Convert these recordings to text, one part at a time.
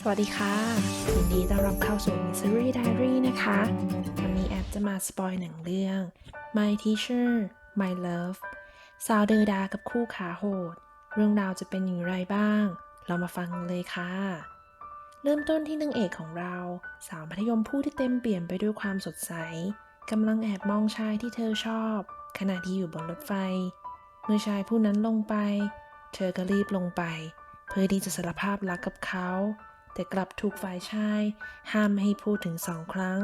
สวัสดีค่ะยินดีต้อนรับเข้าสู่ Mystery Diary นะคะ วันนี้แอปจะมาสปอยหนังเรื่อง My Teacher My Love สาวเดอดากับคู่ขาโหด เรื่องราวจะเป็นอย่างไรบ้าง เรามาฟังเลยค่ะ เริ่มต้นที่นางเอกของเรา สาวมัธยมผู้ที่เต็มเปี่ยมไปด้วยความสดใสกำลังแอบมองชายที่เธอชอบ ขณะที่อยู่บนรถไฟ เมื่อชายผู้นั้นลงไป เธอก็รีบลงไป เพื่อที่จะสารภาพรักกับเขา แต่กลับถูกฝ่ายชาย ห้ามไม่ให้พูดถึงสองครั้ง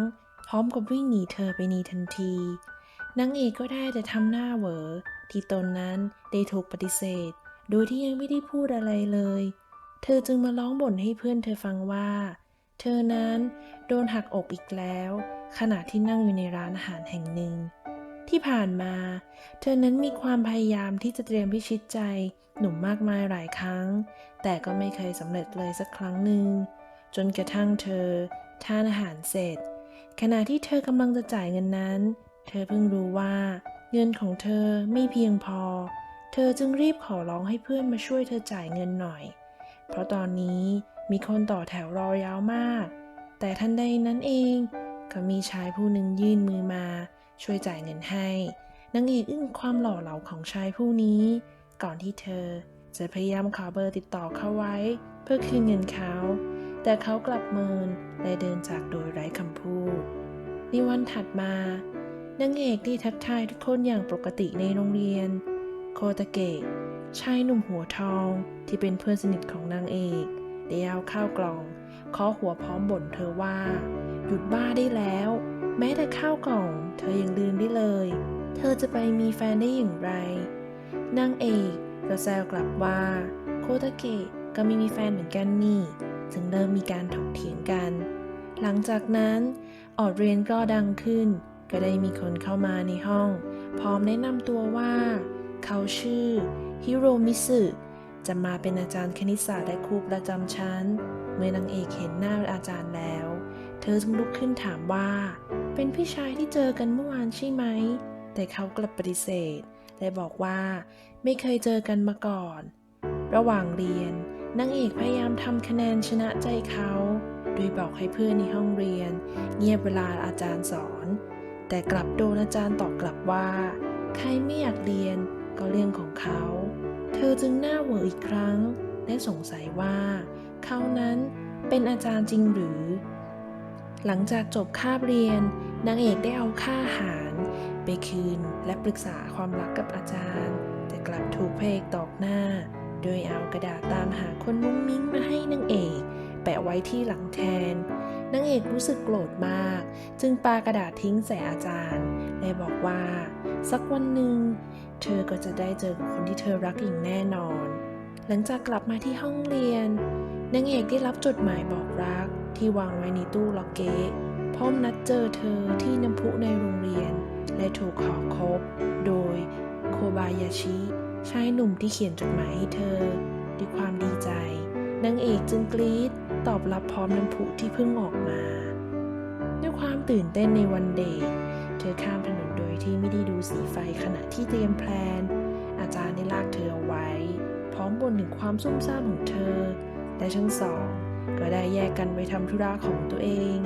พร้อมกับวิ่งหนีเธอไปหนีทันทีนางเอกก็ได้แต่ทำหน้าเหวอ ที่ตนนั้นได้ถูกปฏิเสธ โดยที่ยังไม่ได้พูดอะไรเลย เธอจึงมาร้องบ่นให้เพื่อนเธอฟังว่า เธอนั้นโดนหักอกอีกแล้ว ขณะที่นั่งอยู่ในร้านอาหารแห่งหนึ่ง ที่ผ่านมา เธอนั้นมีความพยายามที่จะเตรียมพิชิตใจ หนุ่มมากมายหลายครั้ง แต่ก็ไม่เคยสำเร็จเลยสักครั้งหนึ่ง จนกระทั่งเธอทานอาหารเสร็จ ขณะที่เธอกำลังจะจ่ายเงินนั้น เธอเพิ่งรู้ว่า เงินของเธอไม่เพียงพอ เธอจึงรีบขอร้องให้เพื่อนมาช่วยเธอจ่ายเงินหน่อย เพราะตอนนี้มีคนต่อแถวรอยาวมาก แต่ทันใดนั้นเองก็มีชายผู้หนึ่งยื่นมือมา ช่วยจ่ายเงินให้นางเอกอึ้งความหล่อเหลาของชายผู้นี้ ก่อนที่เธอจะพยายามขอเบอร์ติดต่อเขาไว้ เพื่อคืนเงินเขา แต่เขากลับเมินและเดินจากโดยไร้คำพูด ในวันถัดมานางเอกได้ทักทายทุกคนอย่างปกติในโรงเรียน โคตาเกะชายหนุ่มหัวทองที่เป็นเพื่อนสนิทของนางเอกได้เอาข้าวกล่องเคาะหัวพร้อมบ่นเธอว่า หยุดบ้าได้แล้ว แม้แต่ข้าวกล่อง เธอยังลืมได้เลย เธอจะไปมีแฟนได้อย่างไรนางเอกก็แซวกลับว่า โคตาเกะก็ไม่มีแฟนเหมือนกันนี่จึงเริ่มมีการถกเถียงกัน หลังจากนั้นออดเรียนก็ดังขึ้น ก็ได้มีคนเข้ามาในห้อง พร้อมแนะนำตัวว่า เขาชื่อฮิโรมิสึจะมาเป็นอาจารย์คณิตศาสตร์และครูประจำชั้น เมื่อนางเอกเห็นหน้าอาจารย์แล้ว เธอจึงลุกขึ้นถามว่า เป็นพี่ชายที่เจอกันเมื่อวานใช่ไหม แต่เขากลับปฏิเสธ และบอกว่าไม่เคยเจอกันมาก่อน ระหว่างเรียนนางเอกพยายามทำคะแนนชนะใจเขา โดยบอกให้เพื่อนในห้องเรียน เงียบเวลาอาจารย์สอน แต่กลับโดนอาจารย์ตอบกลับว่า ใครไม่อยากเรียนก็เรื่องของเขา เธอจึงหน้าเหวออีกครั้ง และสงสัยว่า เขานั้นเป็นอาจารย์จริงหรือ หลังจากจบคาบเรียน นางเอกได้เอาค่าอาหาร ไปคืนและปรึกษาความรักกับอาจารย์ แต่กลับถูกพระเอกตอกหน้า โดยเอากระดาษตามหาคนมุ้งมิ้งมาให้นางเอก แปะไว้ที่หลังแทนนางเอกรู้สึกโกรธมาก จึงปากระดาษทิ้งใส่อาจารย์และบอกว่า สักวันหนึ่ง เธอก็จะได้เจอคนที่เธอรักอย่างแน่นอน หลังจากกลับมาที่ห้องเรียน นางเอกได้รับจดหมายบอกรักที่วางไว้ในตู้ล็อกเกตพร้อมนัดเจอเธอที่น้ำพุในโรงเรียน และถูกขอคบ โดยโคบายาชิชายหนุ่มที่เขียนจดหมายให้เธอ ด้วยความดีใจนางเอกจึงกรีดตอบรับพร้อมน้ำพุที่เพิ่งออกมา ด้วยความตื่นเต้นในวันเดทเธอข้ามถนนโดยที่ไม่ได้ดูสีไฟขณะที่เตรียมแพลน อาจารย์ได้ลากเธอเอาไว้ พร้อมบ่นถึงความซุ่มซ่ามของเธอ และทั้งสอง ก็ได้แยกกันไปทำธุระของตัวเอง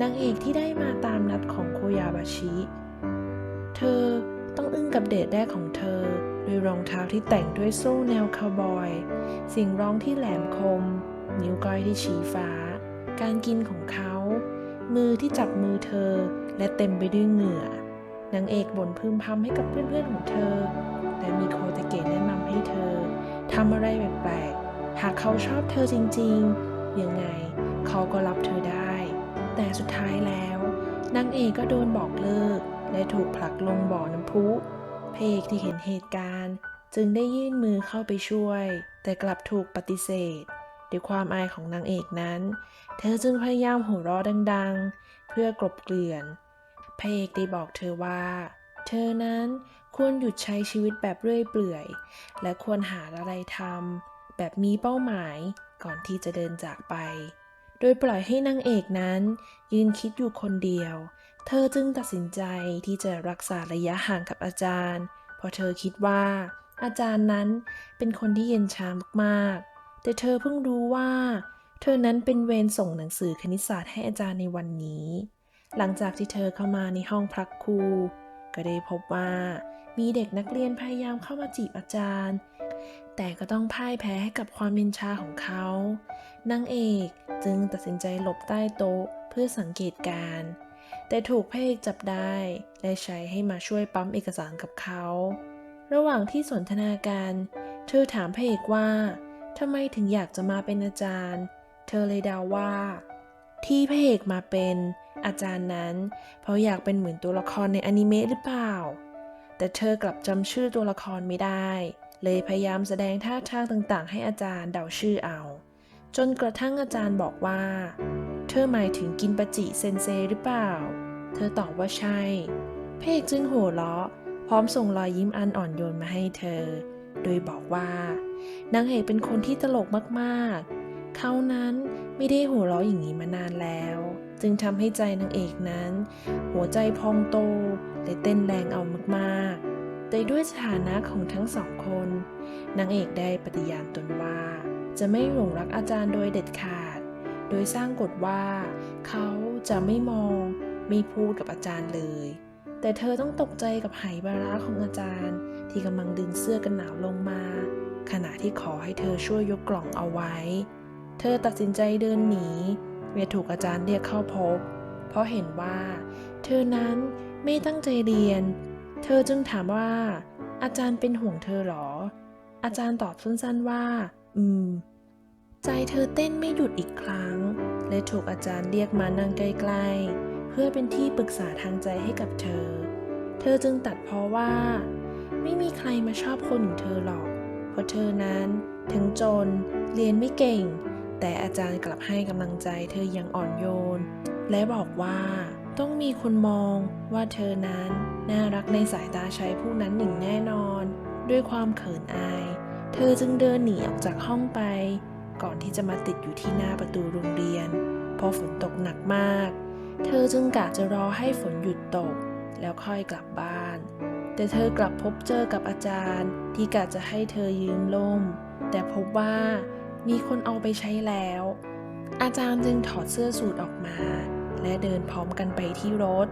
นางเอกที่ได้มาตามนัดของโคยาบาชิ เธอต้องอึ้งกับเดทแรกของเธอด้วยรองเท้าที่แต่งด้วยโซ่แนวคาวบอยสียงร้องที่แหลมคม นิ้วก้อยที่ชี้ฟ้า การกินของเขา มือที่จับมือเธอและเต็มไปด้วยเหงื่อนางเอกบ่นพึมพำให้กับเพื่อนๆของเธอ แต่มีโคตาเกะแนะนำให้เธอทำอะไรแปลกๆ หากเขาชอบเธอจริงๆ ยังไงเขาก็รับเธอได้ แต่สุดท้ายแล้วนางเอกก็โดนบอกเลิก และถูกผลักลงบ่อน้ำพุพระเอกที่เห็นเหตุการณ์ จึงได้ยื่นมือเข้าไปช่วย แต่กลับถูกปฏิเสธ ด้วยความอายของนางเอกนั้น เธอจึงพยายามหัวเราะดังๆ เพื่อกลบเกลื่อนพระเอกได้บอกเธอว่า เธอนั้นควรหยุดใช้ชีวิตแบบเรื่อยเปื่อย และควรหาอะไรทำ แบบมีเป้าหมายก่อนที่จะเดินจากไป โดยปล่อยให้นางเอกนั้น ยืนคิดอยู่คนเดียว เธอจึงตัดสินใจที่จะรักษาระยะห่างกับอาจารย์ เพราะเธอคิดว่า อาจารย์นั้นเป็นคนที่เย็นชามากๆ แต่เธอเพิ่งรู้ว่า เธอนั้นเป็นเวรส่งหนังสือคณิตศาสตร์ให้อาจารย์ในวันนี้ หลังจากที่เธอเข้ามาในห้องพักครูก็ได้พบว่ามีเด็กนักเรียนพยายามเข้ามาจีบอาจารย์ แต่ก็ต้องพ่ายแพ้ให้กับความเย็นชาของเขานางเอกจึงตัดสินใจหลบใต้โต๊ะเพื่อสังเกตการ แต่ถูกพระเอกจับได้ และใช้ให้มาช่วยปั๊มเอกสารกับเขา ระหว่างที่สนทนากันเธอถามพระเอกว่าทำไมถึงอยากจะมาเป็นอาจารย์ เธอเลยเดาว่า ที่พระเอกมาเป็นอาจารย์นั้น เพราะอยากเป็นเหมือนตัวละครในอนิเมะหรือเปล่า แต่เธอกลับจำชื่อตัวละครไม่ได้ เลยพยายามแสดงท่าทางต่างๆ ให้อาจารย์เดาชื่อเอา จนกระทั่งอาจารย์บอกว่า เธอหมายถึงกินปาจิเซนเซหรือเปล่า เธอตอบว่าใช่พระเอกจึงโห่เราะพร้อมส่งรอยยิ้มอันอ่อนโยนมาให้เธอ โดยบอกว่านางเอกเป็นคนที่ตลกมากๆ เขานั้นไม่ได้หัวเราะอย่างนี้มานานแล้ว จึงทำให้ใจนางเอกนั้น หัวใจพองโตและเต้นแรงเอามากๆ แต่ด้วยสถานะของทั้งสองคน นางเอกได้ปฏิญาณตนว่า จะไม่หลงรักอาจารย์โดยเด็ดขาด โดยสร้างกฎว่า เขาจะไม่มอง ไม่พูดกับอาจารย์เลย แต่เธอต้องตกใจกับไหบาระของอาจารย์ ที่กำลังดึงเสื้อกันหนาวลงมา ขณะที่ขอให้เธอช่วยยกกล่องเอาไว้ เธอตัดสินใจเดินหนีเมื่อถูกอาจารย์เรียกเข้าพบ เพราะเห็นว่า เธอนั้นไม่ตั้งใจเรียน เธอจึงถามว่า อาจารย์เป็นห่วงเธอหรอ อาจารย์ตอบสั้นๆว่า อืม ใจเธอเต้นไม่หยุดอีกครั้ง และถูกอาจารย์เรียกมานั่งใกล้ๆ เพื่อเป็นที่ปรึกษาทางใจให้กับเธอ เธอจึงตัดเพราะว่า ไม่มีใครมาชอบคนอย่างเธอหรอก เพราะเธอนั้นถึงจน เรียนไม่เก่ง แต่อาจารย์กลับให้กำลังใจเธออย่างอ่อนโยน และบอกว่า ต้องมีคนมองว่าเธอนั้นน่ารักในสายตาชายผู้นั้นหนึ่งแน่นอน ด้วยความเขินอาย เธอจึงเดินหนีออกจากห้องไป ก่อนที่จะมาติดอยู่ที่หน้าประตูโรงเรียน เพราะฝนตกหนักมาก เธอจึงกะจะรอให้ฝนหยุดตก แล้วค่อยกลับบ้าน แต่เธอกลับพบเจอกับอาจารย์ ที่กะจะให้เธอยืมล่ม แต่พบว่ามีคนเอาไปใช้แล้ว อาจารย์จึงถอดเสื้อสูทออกมา และเดินพร้อมกันไปที่รถ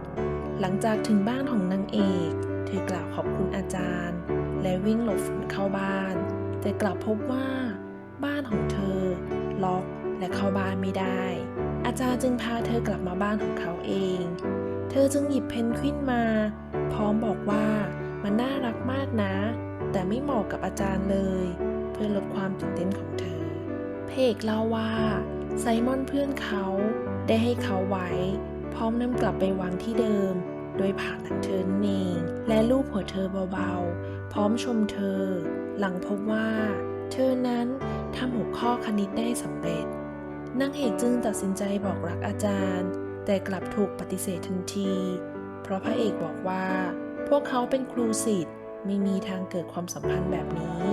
หลังจากถึงบ้านของนางเอก เธอกล่าวขอบคุณอาจารย์ และวิ่งหลบฝนเข้าบ้าน แต่กลับพบว่า บ้านของเธอ ล็อกและเข้าบ้านไม่ได้ อาจารย์จึงพาเธอกลับมาบ้านของเขาเอง เธอจึงหยิบเพนกวินมา พร้อมบอกว่ามันน่ารักมากนะ แต่ไม่เหมาะกับอาจารย์เลย เพื่อลดความตื่นเต้นของเธอ เพกเล่าว่าไซมอนเพื่อนเขา ได้ให้เขาไว้ พร้อมนำกลับไปวางที่เดิม โดยผ่านหลังเธอนั่นเอง และลูบหัวเธอเบาๆ พร้อมชมเธอ หลังพบว่า เธอนั้นทำหัวข้อคณิตได้สำเร็จนางเอกจึงตัดสินใจบอกรักอาจารย์ แต่กลับถูกปฏิเสธทันที เพราะพระเอกบอกว่า พวกเขาเป็นครูศิษย์ไม่มีทางเกิดความสัมพันธ์แบบนี้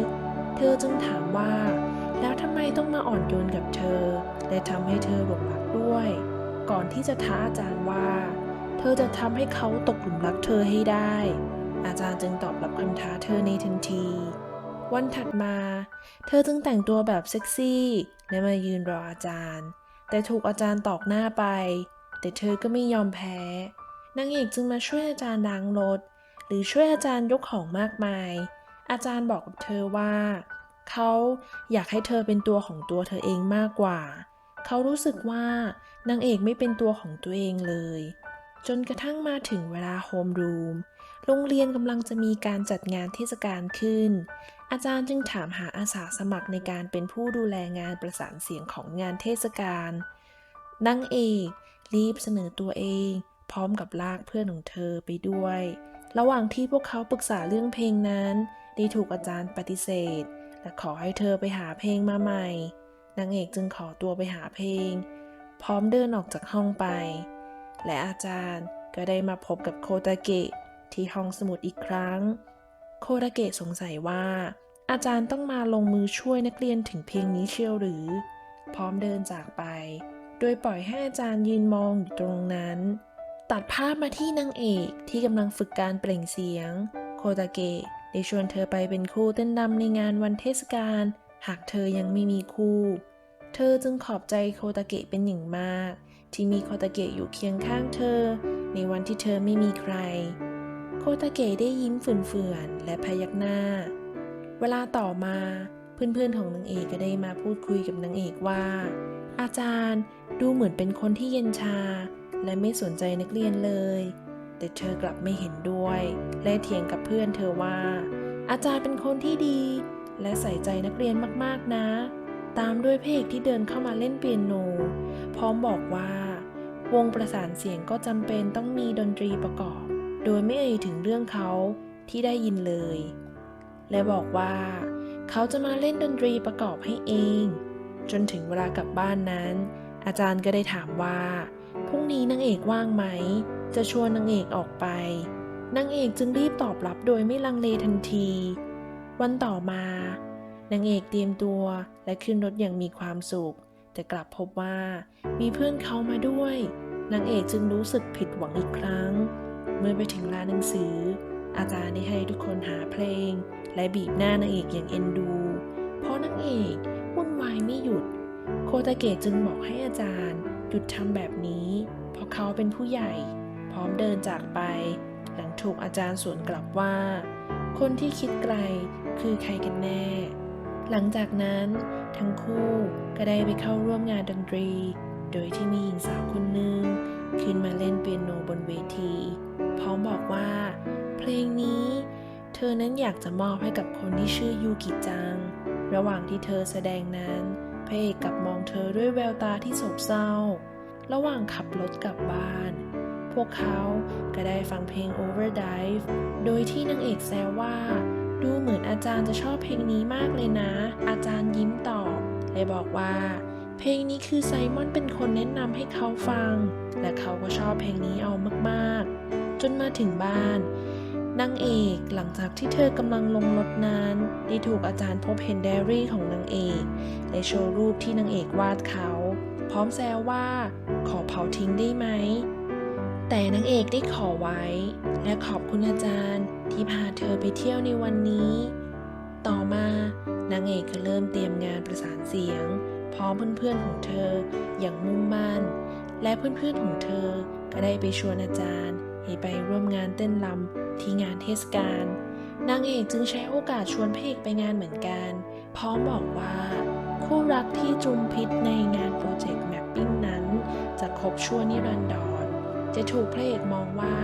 เธอจึงถามว่า แล้วทำไมต้องมาอ่อนโยนกับเธอ และทำให้เธอหลงรักด้วย ก่อนที่จะท้าอาจารย์ว่า เธอจะทำให้เขาตกหลุมรักเธอให้ได้ อาจารย์จึงตอบรับคำท้าเธอในทันที วันถัดมา เธอจึงแต่งตัวแบบเซ็กซี่และมายืนรออาจารย์ แต่ถูกอาจารย์ตอกหน้าไป แต่เธอก็ไม่ยอมแพ้ นางเอกจึงมาช่วยอาจารย์ล้างรถ หรือช่วยอาจารย์ยกของมากมาย อาจารย์บอกกับเธอว่า เขาอยากให้เธอเป็นตัวของตัวเธอเองมากกว่า เขารู้สึกว่านางเอกไม่เป็นตัวของตัวเองเลย จนกระทั่งมาถึงเวลาโฮมรูมโรงเรียนกำลังจะมีการจัดงานเทศกาลขึ้น อาจารย์จึงถามหาอาสาสมัครในการเป็นผู้ดูแลงานประสานเสียงของงานเทศกาลนางเอกรีบเสนอตัวเอง พร้อมกับลากเพื่อนของเธอไปด้วย ระหว่างที่พวกเขาปรึกษาเรื่องเพลงนั้น ได้ถูกอาจารย์ปฏิเสธ และขอให้เธอไปหาเพลงมาใหม่ นางเอกจึงขอตัวไปหาเพลง พร้อมเดินออกจากห้องไป และอาจารย์ก็ได้มาพบกับโคตาเกะที่ห้องสมุดอีกครั้ง โคตาเกะสงสัยว่า อาจารย์ต้องมาลงมือช่วยนักเรียนถึงเพียงนี้เชียวหรือ พร้อมเดินจากไป โดยปล่อยให้อาจารย์ยืนมองอยู่ตรงนั้น ตัดภาพมาที่นางเอกที่กำลังฝึกการเปล่งเสียง โคตาเกะ ได้ชวนเธอไปเป็นคู่เต้นรำในงานวันเทศกาล หากเธอยังไม่มีคู่เธอจึงขอบใจโคตาเกะเป็นอย่างมาก ที่มีโคตาเกะอยู่เคียงข้างเธอ ในวันที่เธอไม่มีใคร โคตาเกะได้ยิ้มเฟื่อนๆและพยักหน้า เวลาต่อมาเพื่อนๆของนางเอกก็ได้มาพูดคุยกับนางเอกว่า อาจารย์ดูเหมือนเป็นคนที่เย็นชา และไม่สนใจนักเรียนเลย แต่เธอกลับไม่เห็นด้วย และเถียงกับเพื่อนเธอว่า อาจารย์เป็นคนที่ดี และใส่ใจนักเรียนมากๆนะ ตามด้วยพระเอกที่เดินเข้ามาเล่นเปียโน พร้อมบอกว่า วงประสานเสียงก็จำเป็นต้องมีดนตรีประกอบ โดยไม่เอ่ยถึงเรื่องเขาที่ได้ยินเลย และบอกว่า เขาจะมาเล่นดนตรีประกอบให้เอง จนถึงเวลากลับบ้านนั้น อาจารย์ก็ได้ถามว่าพรุ่งนี้นางเอกว่างไหม จะชวนนางเอกออกไป นางเอกจึงรีบตอบรับโดยไม่ลังเลทันที วันต่อมานางเอกเตรียมตัวและขึ้นรถอย่างมีความสุข แต่กลับพบว่ามีเพื่อนเขามาด้วย นางเอกจึงรู้สึกผิดหวังอีกครั้ง เมื่อไปถึงร้านหนังสือ อาจารย์ได้ให้ทุกคนหาเพลง และบีบหน้านางเอกอย่างเอ็นดู เพราะนางเอกวุ่นวายไม่หยุด โคตาเกะจึงบอกให้อาจารย์หยุดทำแบบนี้ เพราะเขาเป็นผู้ใหญ่ พร้อมเดินจากไป หลังถูกอาจารย์สวนกลับว่า คนที่คิดไกลคือใครกันแน่ หลังจากนั้นทั้งคู่ก็ได้ไปเข้าร่วมงานดนตรี โดยที่มีหญิงสาวคนหนึ่งขึ้นมาเล่นเปียโนบนเวที พร้อมบอกว่า เพลงนี้ เธอนั้นอยากจะมอบให้กับคนที่ชื่อยูกิจัง ระหว่างที่เธอแสดงนั้นพระเอกกลับมองเธอด้วยแววตาที่โศกเศร้า ระหว่างขับรถกลับบ้าน พวกเขาก็ได้ฟังเพลง Overdrive โดยที่นางเอกแซวว่า ดูเหมือนอาจารย์จะชอบเพลงนี้มากเลยนะ อาจารย์ยิ้มตอบและบอกว่า เพลงนี้คือไซมอนเป็นคนแนะนำให้เขาฟัง และเขาก็ชอบเพลงนี้เอามากๆ จนมาถึงบ้านนางเอกหลังจากที่เธอกำลังลงรถนั้นได้ถูกอาจารย์พบเห็นไดอารี่ของนางเอกและโชว์รูปที่นางเอกวาดเขา พร้อมแซวว่า ขอเผาทิ้งได้ไหม แต่นางเอกได้ขอไว้ และขอบคุณอาจารย์ที่พาเธอไปเที่ยวในวันนี้ ต่อมานางเอกก็เริ่มเตรียมงานประสานเสียง พร้อมเพื่อนๆของเธออย่างมุ่งมั่น และเพื่อนๆของเธอก็ได้ไปชวนอาจารย์ให้ไปร่วมงานเต้นรำที่งานเทศกาลนางเอกจึงใช้โอกาสชวนพระเอกไปงานเหมือนกัน พร้อมบอกว่าคู่รักที่จุมพิษในงานโปรเจกต์แมปปิ้งนั้น จะคบชั่วนิรันดร จะถูกพระเอกมองว่า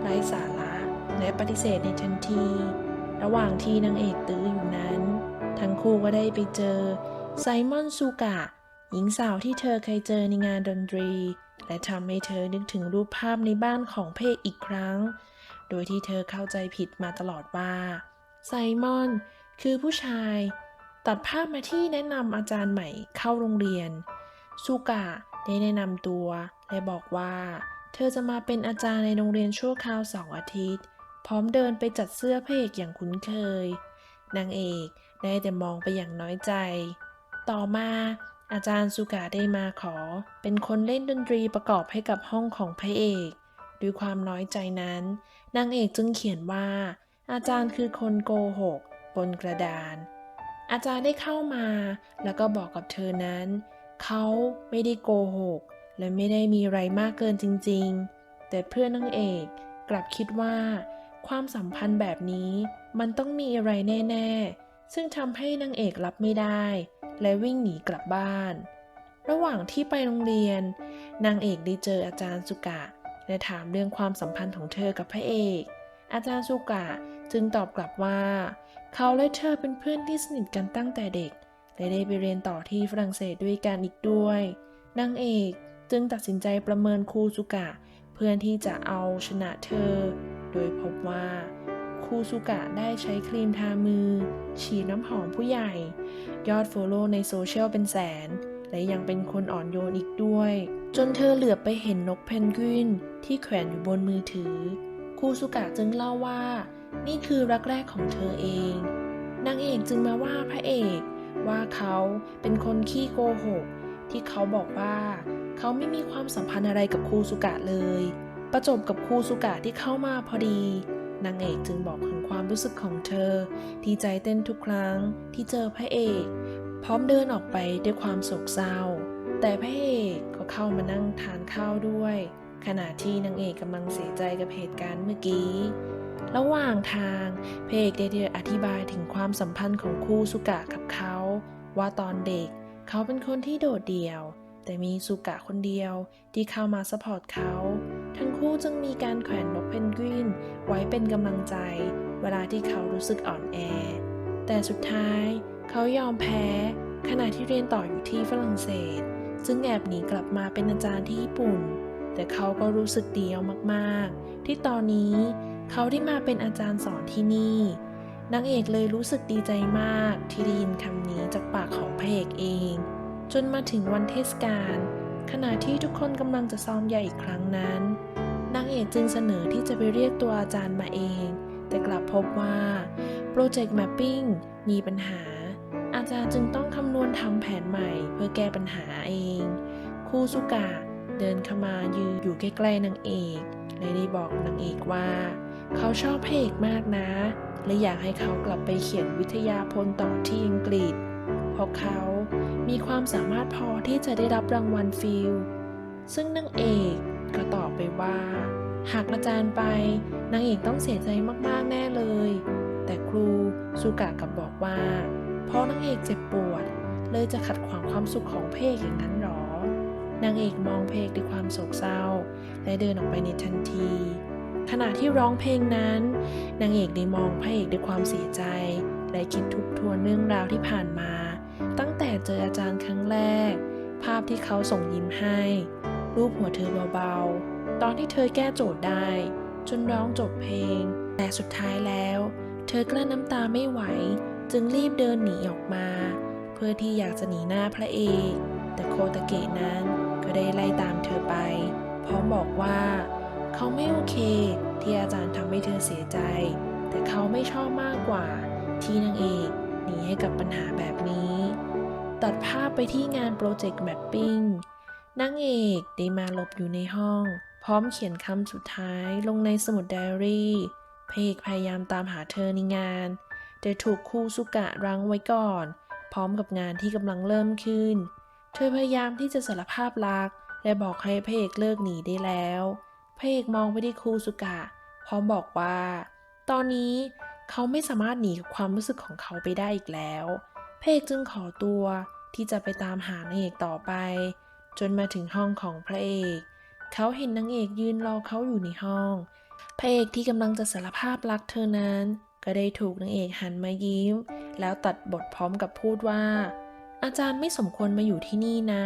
ไร้สาระและปฏิเสธในทันที ระหว่างที่นางเอกตื้ออยู่นั้น ทั้งคู่ก็ได้ไปเจอไซมอนซูกะ หญิงสาวที่เธอเคยเจอในงานดนตรี และทำให้เธอนึกถึงรูปภาพในบ้านของพระเอกอีกครั้ง โดยที่เธอเข้าใจผิดมาตลอดว่า ไซมอนคือผู้ชาย ตัดภาพมาที่แนะนำอาจารย์ใหม่เข้าโรงเรียน ซูกะได้แนะนำตัวและบอกว่า เธอจะมาเป็นอาจารย์ในโรงเรียนชั่วคราวสาร์อาทิตย์ พร้อมเดินไปจัดเสื้อพระเอกอย่างคุ้นเคย นางเอกได้แต่มองไปอย่างน้อยใจ ต่อมาอาจารย์สุกะได้มาขอ เป็นคนเล่นดนตรีประกอบให้กับห้องของพระเอก ด้วยความน้อยใจนั้น นางเอกจึงเขียนว่า อาจารย์คือคนโกหก บนกระดาน อาจารย์ได้เข้ามา แล้วก็บอกกับเธอนั้น เขาไม่ได้โกหก และไม่ได้มีอะไรมากเกินจริง ๆ แต่เพื่อนนางเอกกลับคิดว่า ความสัมพันธ์แบบนี้มันต้องมีอะไรแน่ ๆ ซึ่งทำให้นางเอกรับไม่ได้ และวิ่งหนีกลับบ้าน ระหว่างที่ไปโรงเรียน นางเอกได้เจออาจารย์สุกะ และถามเรื่องความสัมพันธ์ของเธอกับพระเอก อาจารย์สุกะจึงตอบกลับว่า เขาและเธอเป็นเพื่อนที่สนิทกันตั้งแต่เด็กและได้ไปเรียนต่อที่ฝรั่งเศสด้วยกันอีกด้วยนางเอก จึงตัดสินใจประเมินคูสุกะ เพื่อที่จะเอาชนะเธอ โดยพบว่าคูสุกะได้ใช้ครีมทามือ ฉีดน้ำหอมผู้ใหญ่ ยอดโฟโล่ในโซเชียลเป็นแสน และยังเป็นคนอ่อนโยนอีกด้วย จนเธอเหลือบไปเห็นนกเพนกวินที่แขวนอยู่บนมือถือ คูสุกะจึงเล่าว่า นี่คือรักแรกของเธอเอง นางเอกจึงมาว่าพระเอกว่าเขาเป็นคนขี้โกหก ที่เขาบอกว่า เขาไม่มีความสัมพันธ์อะไรกับครูสุกะเลย ประจบกับครูสุกะที่เข้ามาพอดี นางเอกจึงบอกถึงความรู้สึกของเธอ ที่ใจเต้นทุกครั้งที่เจอพระเอก พร้อมเดินออกไปด้วยความโศกเศร้า แต่พระเอกก็เข้ามานั่งทานข้าวด้วย ขณะที่นางเอกกำลังเสียใจกับเหตุการณ์เมื่อกี้ระหว่างทางพระเอกได้เดอธิบายถึงความสัมพันธ์ของคู่สุกะกับเขา ว่าตอนเด็กเขาเป็นคนที่โดดเดี่ยว แต่มีสุกะคนเดียวที่เข้ามาสปอร์ตเขา ทั้งคู่จึงมีการแขวนนกเพนกวินไว้เป็นกำลังใจ เวลาที่เขารู้สึกอ่อนแอ แต่สุดท้ายเขายอมแพ้ ขณะที่เรียนต่ออยู่ที่ฝรั่งเศส ซึ่งแอบหนีกลับมาเป็นอาจารย์ที่ญี่ปุ่น แต่เขาก็รู้สึกเดียวมากๆ ที่ตอนนี้เขาได้มาเป็นอาจารย์สอนที่นี่นางเอกเลยรู้สึกดีใจมากที่ได้ยินคำนี้จากปากของพระเอกเอง จนมาถึงวันเทศกาลขณะที่ทุกคนกำลังจะซ้อมใหญ่อีกครั้งนั้น นางเอกจึงเสนอที่จะไปเรียกตัวอาจารย์มาเอง แต่กลับพบว่าโปรเจกต์ Mapping มีปัญหา อาจารย์จึงต้องคำนวณทำแผนใหม่เพื่อแก้ปัญหาเอง คูสุกะเดินเข้ามายืนอยู่ใกล้ๆนางเอกเลยได้บอกนางเอกว่า เขาชอบพระเอกมากนะ และอยากให้เขากลับไปเขียนวิทยาพลต่อที่อังกฤษ เพราะเขา มีความสามารถพอที่จะได้รับรางวัลฟิลซึ่งนางเอกก็ตอบไปว่า หากอาจารย์ไปนางเอกต้องเสียใจมากๆแน่เลย แต่ครูสุกะกลับบอกว่า เพราะนางเอกเจ็บปวด เลยจะขัดขวางความสุขของเพเอกอย่างนั้นหรอนางเอกมองเพเอกด้วยความโศกเศร้า และเดินออกไปในทันที ขณะที่ร้องเพลงนั้น นางเอกได้มองพระเอกด้วยความเสียใจ และคิดทบทวนเรื่องราวที่ผ่านมา ตั้งแต่เจออาจารย์ครั้งแรก ภาพที่เขาส่งยิ้มให้ รูปหัวเธอเบาๆ ตอนที่เธอแก้โจทย์ได้ จนร้องจบเพลง แต่สุดท้ายแล้ว เธอกลั้นน้ำตาไม่ไหว จึงรีบเดินหนีออกมา เพื่อที่อยากจะหนีหน้าพระเอก แต่โคตาเกะนั้นก็ได้ไล่ตามเธอไป พร้อมบอกว่า เขาไม่โอเค ที่อาจารย์ทำให้เธอเสียใจ แต่เขาไม่ชอบมากกว่าที่นางเอกหนีให้กับปัญหาแบบนี้ ตัดภาพไปที่งานโปรเจกต์แมปปิ้งนางเอกได้มาหลบอยู่ในห้อง พร้อมเขียนคำสุดท้ายลงในสมุดไดอารี่พระเอกพยายามตามหาเธอในงาน แต่ถูกคู่สุกะรั้งไว้ก่อน พร้อมกับงานที่กำลังเริ่มขึ้น เธอพยายามที่จะสารภาพรัก และบอกให้พระเอกเลิกหนีได้แล้วพระเอกมองไปที่คูสุกะ พร้อมบอกว่า ตอนนี้เขาไม่สามารถหนีกับความรู้สึกของเขาไปได้อีกแล้ว เอกจึงขอตัวที่จะไปตามหานางเอกต่อไป จนมาถึงห้องของพระเอก เขาเห็นนางเอกยืนรอเขาอยู่ในห้อง พระเอกที่กำลังจะสารภาพรักเธอนั้น ก็ได้ถูกนางเอกหันมายิ้ม แล้วตัดบทพร้อมกับพูดว่า อาจารย์ไม่สมควรมาอยู่ที่นี่นะ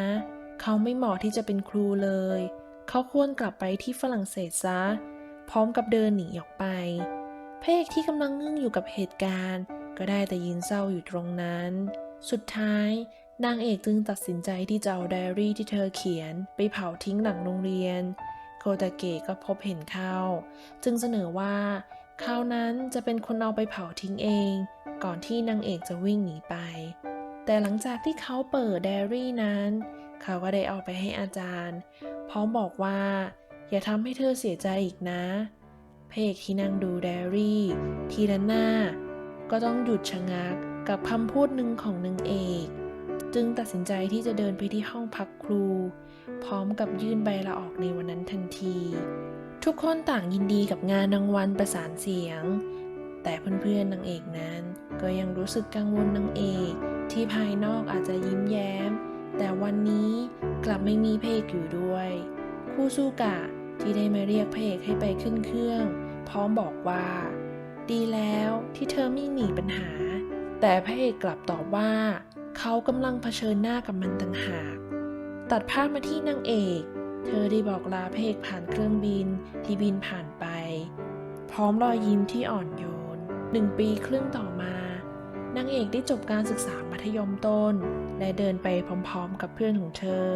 เขาไม่เหมาะที่จะเป็นครูเลย เขาควรกลับไปที่ฝรั่งเศสซะ พร้อมกับเดินหนีออกไปพระเอกที่กำลังงึ่งอยู่กับเหตุการณ์ ก็ได้แต่ยืนเศร้าอยู่ตรงนั้น สุดท้าย นางเอกจึงตัดสินใจที่จะเอาไดอารี่ที่เธอเขียน ไปเผาทิ้งหลังโรงเรียน โคตาเกะก็พบเห็นเข้า จึงเสนอว่าเขานั้นจะเป็นคนเอาไปเผาทิ้งเอง ก่อนที่นางเอกจะวิ่งหนีไป แต่หลังจากที่เขาเปิดไดอารี่นั้น เขาก็ได้เอาไปให้อาจารย์ พร้อมบอกว่า อย่าทำให้เธอเสียใจอีกนะพระเอกที่นั่งดูไดอารี่ ทีละหน้า ก็ต้องหยุดชะงักกับคำพูดหนึ่งของนางเอก จึงตัดสินใจที่จะเดินไปที่ห้องพักครู พร้อมกับยื่นใบลาออกในวันนั้นทันที ทุกคนต่างยินดีกับงานรางวัลประสานเสียง แต่เพื่อนๆนางเอกนั้น ก็ยังรู้สึกกังวลนางเอก ที่ภายนอกอาจจะยิ้มแย้ม แต่วันนี้กลับไม่มีเพกอยู่ด้วยคู่สู้กะที่ได้มาเรียกเพกให้ไปขึ้นเครื่อง พร้อมบอกว่า ดีแล้วที่เธอไม่หนีปัญหา แต่พระเอกกลับตอบว่า เขากำลังเผชิญหน้ากับมันต่างหาก ตัดภาพมาที่นางเอก เธอได้บอกลาพระเอกผ่านเครื่องบินที่บินผ่านไป พร้อมรอยยิ้มที่อ่อนโยนหนึ่งปีครึ่งต่อมานางเอกได้จบการศึกษามัธยมต้น และเดินไปพร้อมๆ กับเพื่อนของเธอ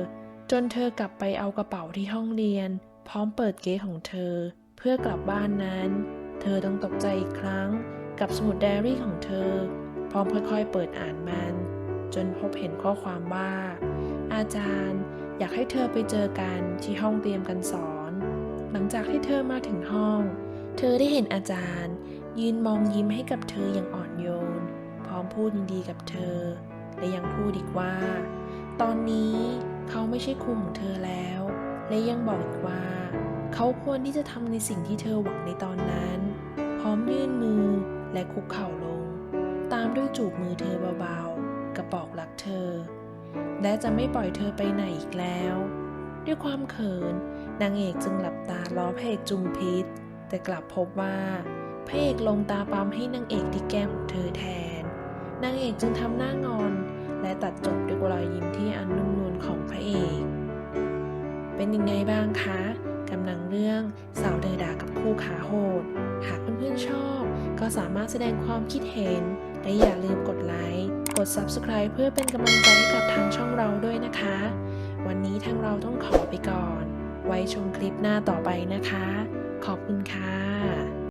จนเธอกลับไปเอากระเป๋าที่ห้องเรียน พร้อมเปิดเกสของเธอ เพื่อกลับบ้านนั้น เธอต้องตกใจอีกครั้งกับสมุดไดอารี่ของเธอ พร้อมค่อยๆ เปิดอ่านมัน จนพบเห็นข้อความว่า อาจารย์อยากให้เธอไปเจอกันที่ห้องเตรียมการสอน หลังจากที่เธอมาถึงห้อง เธอได้เห็นอาจารย์ ยืนมองยิ้มให้กับเธออย่างอ่อนโยน พร้อมพูดยินดีกับเธอ และยังพูดอีกว่า ตอนนี้เขาไม่ใช่ครูของเธอแล้ว และยังบอกอีกว่า เขาควรที่จะทำในสิ่งที่เธอหวังในตอนนั้น พร้อมยื่นมือและคุกเข่าลง ตามด้วยจูบมือเธอเบาๆ กระบอกรักเธอ และจะไม่ปล่อยเธอไปไหนอีกแล้ว ด้วยความเขินนางเอกจึงหลับตาล้อพระเอกจุมพิษ แต่กลับพบว่าพระเอกลงตาปั๊มให้นางเอกที่แก้มของเธอแทน นางเอกจึงทำหน้างอน และตัดจบด้วยรอยยิ้มที่อันนุ่มนวลของพระเอก เป็นยังไงบ้างคะ กำลังเรื่องสาวเดอดากับคู่ขาโหด หากเพื่อนๆชอบ ก็สามารถแสดงความคิดเห็น และอย่าลืมกดไลค์ กด Subscribe เพื่อเป็นกำลังใจให้กับทางช่องเราด้วยนะคะ วันนี้ทางเราต้องขอไปก่อน ไว้ชมคลิปหน้าต่อไปนะคะ ขอบคุณค่ะ